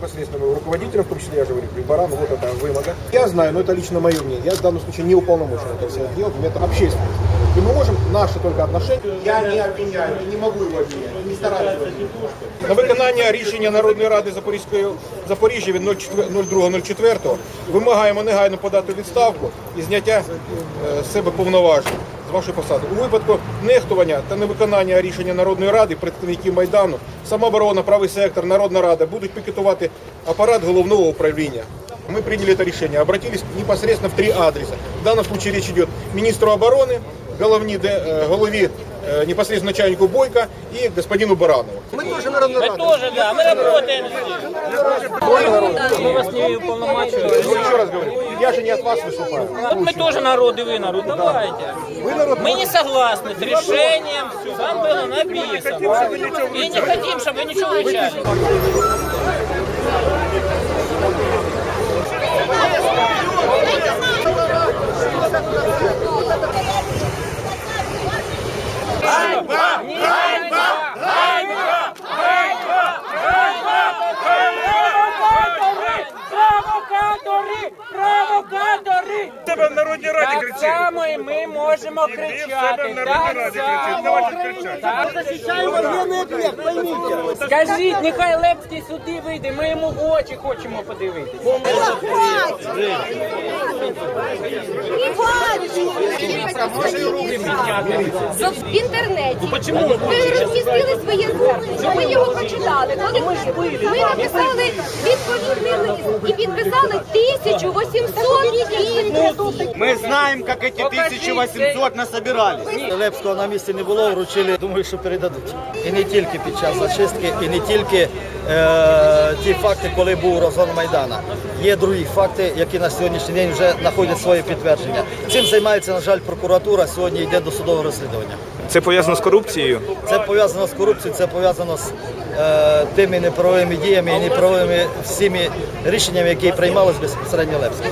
непосредственным руководителем, в том числе, я же говорю, при барану, вот это вымога. Я знаю, но это лично мое мнение. Я в данном случае не уполномочен это все делать, у меня это общественность. И мы можем наши только отношения. Я не обвиняю, не могу его обвинять, не стараюсь. его обвинять. На виконання рішення Народної ради Запорізької Запоріжжя від 02.04 вимагаємо негайно подати відставку і зняття е, з себе повноважень з вашої посади. У випадку нехтування та невиконання рішення Народної ради представників Майдану, самооборона, правий сектор, Народна рада будуть пікетувати апарат головного управління. Мы приняли это решение, обратились непосредственно в три адреса. В данном случае речь идет министру обороны, головни, де- э, голове э, непосредственно начальнику Бойко и господину Баранову. Мы тоже Народная Мы тоже, да, мы работаем здесь. Мы вас не уполномачиваем. Еще раз говорю, я же не от вас выступаю. Вот мы тоже народ, и вы народ. Давайте. Мы не согласны с решением, там было написано. И не хотим, чтобы вы ничего вручали. Провокатори! Провокатори! тебе в Народній Раді Так само і ми можемо Ти в себе в кричати. Народній Так Раді кричить. Давайте кричати. само. Скажіть, нехай Лепський сюди вийде, ми йому в очі хочемо подивитися. в інтернеті. Ви розмістили своє звернення. Ми його прочитали. Коли ми, ми написали відповідний лист і підписали 1800 підписів. Мы знаем, как эти Покажите. 1800 насобирались. Лепського на місці не було, вручили, думаю, що передадуть. І не тільки під час зачистки, і не тільки е, ті факти, коли був розгон Майдана. Є другі факти, які на сьогоднішній день вже знаходять своє підтвердження. Цим займається, на жаль, прокуратура. Сьогодні йде до судового розслідування. Це пов'язано з корупцією. Це пов'язано з корупцією, це пов'язано з е, тими неправовими діями і неправовими всіми рішеннями, які приймалось безпосередньо Лепським.